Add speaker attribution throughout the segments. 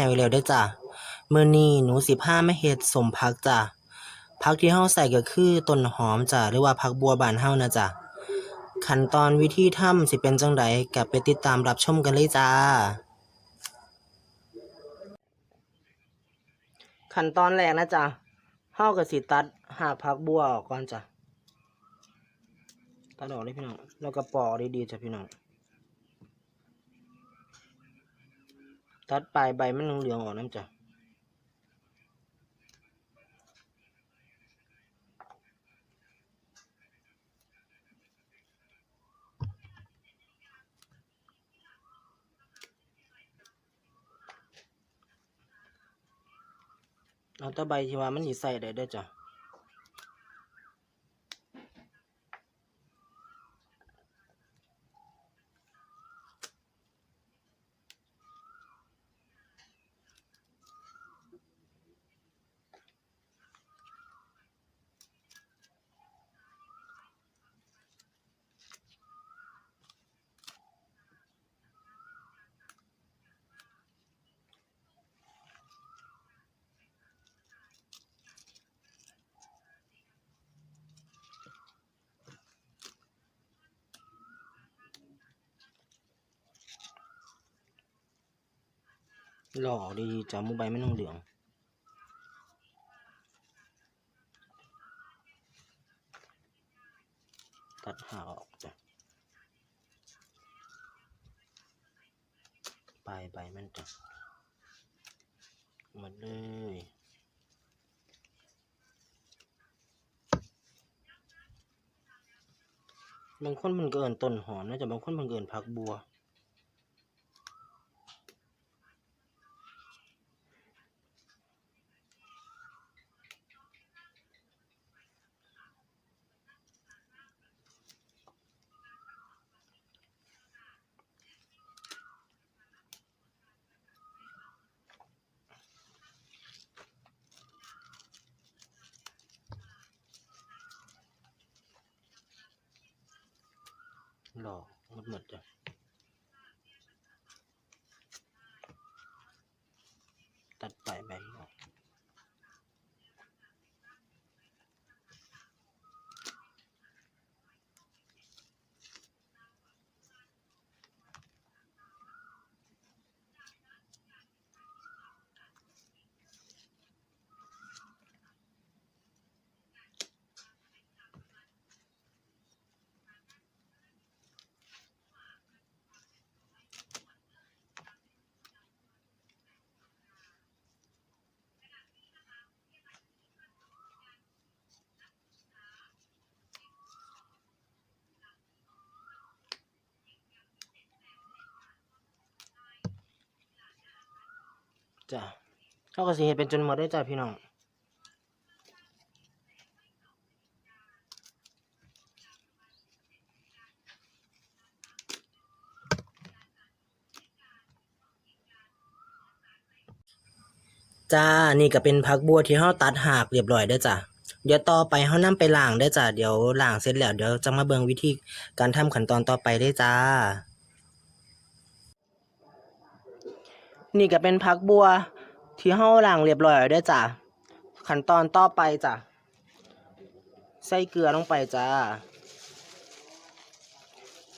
Speaker 1: แนวแล้วเด้อจ้ะมื้อนี้หนูสิพามาเฮ็ดสมผักจ้ะผักที่เฮาใส่ก็คือต้นหอมจ้ะหรือว่าผักบัวบ้านเฮานะจ้ะขั้นตอนวิธีทำสิเป็นจังไดก็ไปติดตามรับชมกันเลยจ้า ขั้นตอนแรกนะจ๊ะเฮาก็สิตัดหากผักบัวออกก่อนจ้ะตัดออกเลยพี่น้องแล้วก็ปอกดีๆจ้ะพี่น้อง ตัดปลายใบมันเหลืองออกน้ำจ้ะเอาแตะใบที่ว่ามันสิใส่ได้ด้อจ้ะ หล่อดีจ้ะหมูใบไมันเหลือง ตัดหางออกจ้ะปลายใบมันจ้ะหมดเลยบางคนมันเกินต้นหอมนะจ๊ะบางคนมันเกินผักบัว หล่อหมดหมดจ้ะตัดไป จ้ะเขาก็สิเฮ็ดเป็นจนหมดได้จ้ะพี่น้องจ้า นี่ก็เป็นผักบัวที่เฮาตัดหากเรียบร้อยเด้อจ้ะ เดี๋ยวต่อไปเฮานำไปล้างเด้อจ้ะ เดี๋ยวล้างเสร็จแล้วเดี๋ยวจะมาเบิ่งวิธีการทำขั้นตอนต่อไปเด้อจ้า นี่ก็เป็นผักบัวที่เฮาล้างเรียบร้อยแล้วด้อจ้ะขั้นตอนต่อไปจ้ะใส่เกลือลงไปจ้า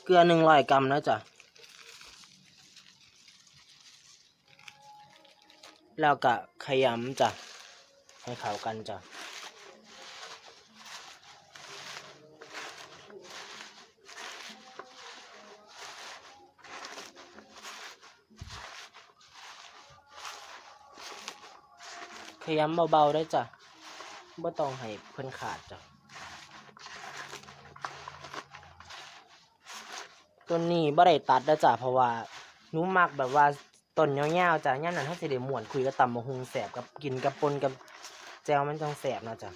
Speaker 1: เกลือหนึ่งลอยกรัมนะจ้ะแล้วก็ขยำจ้ะให้เข้ากันจ้ะ ขยำเบาๆได้จ้ะบ่ต้องให้เพิ่นขาดจ้ะต้นนี้บ่ได้ตัดนะจ้ะเพราะว่าหนูมักแบบว่าต้นยาวๆจ้ะย่านนั้นเฮาสิได้ม่วนคุยกับตำมะฮุงแสบกับกินกับปนกับแจวมันจังแสบนะจ้ะ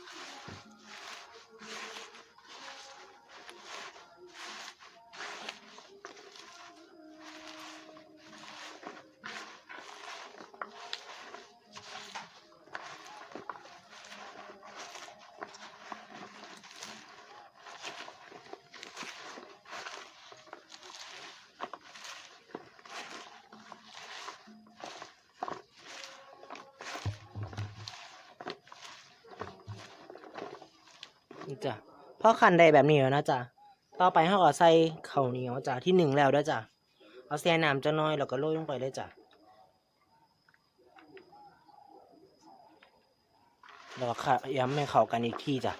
Speaker 1: จ้ะพอคันได้แบบนี้แล้วนะจ้ะต่อไปเฮาก็ใส่ข้าวเหนียวจ้ะที่หนึ่งแล้วด้อจ้ะเอาแช่น้ำจักหน่อยแล้วก็โรยลงไปเลยจ้ะแล้วก็ขยำให้เข้ากันอีกทีจ้ะ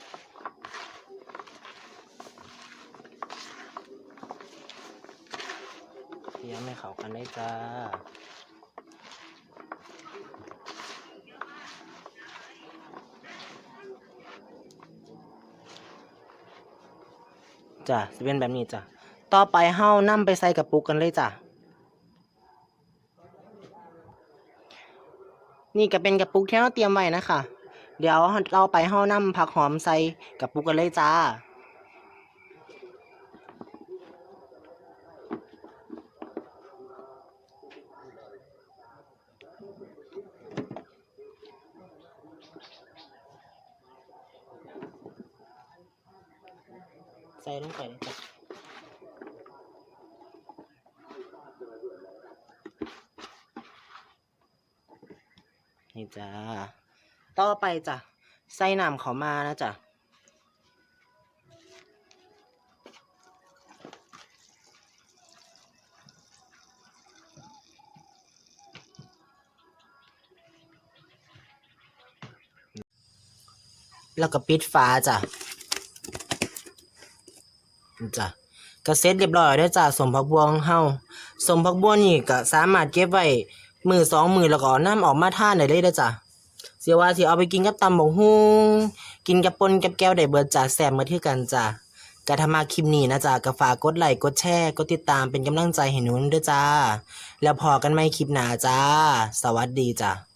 Speaker 1: ย้ำให้เข้ากันได้จ้า จ้ะสิเป็นแบบนี้จ้ะต่อไปเฮานำไปใส่กระปุกกันเลยจ้ะนี่ก็เป็นกระปุกที่เราเตรียมไว้นะคะ เดี๋ยวเราไปเฮานำผักหอมใส่กระปุกกันเลยจ้า ใส่ลงไปเลยจ้ะนี่จ้าต่อไปจ้ะใส่น้ำเขามานะจ้ะแล้วก็ปิดฝาจ้ะ จ้ะก็เสร็จเรียบร้อยแล้วจ้ะสมผักบัวของเฮาสมผักบัวนี่ก็สามารถเก็บไว้มือสองมือแล้วก็น้ำออกมาท่านได้เลยเด้จ้ะเสียว่าสิเอาไปกินกับตำบักฮุงกินกับปนกับแก้วได้เบิดจ้ะแซ่บเหมือนคือกันจ้ะก็ถ้ามาคลิปนี้นะจ๊ะก็ฝากกดไลค์กดแชร์กดติดตามเป็นกำลังใจให้หนูด้วยจ้า แล้วพอกันใหมคลิปหน้าจ้า สวัสดีจ้ะ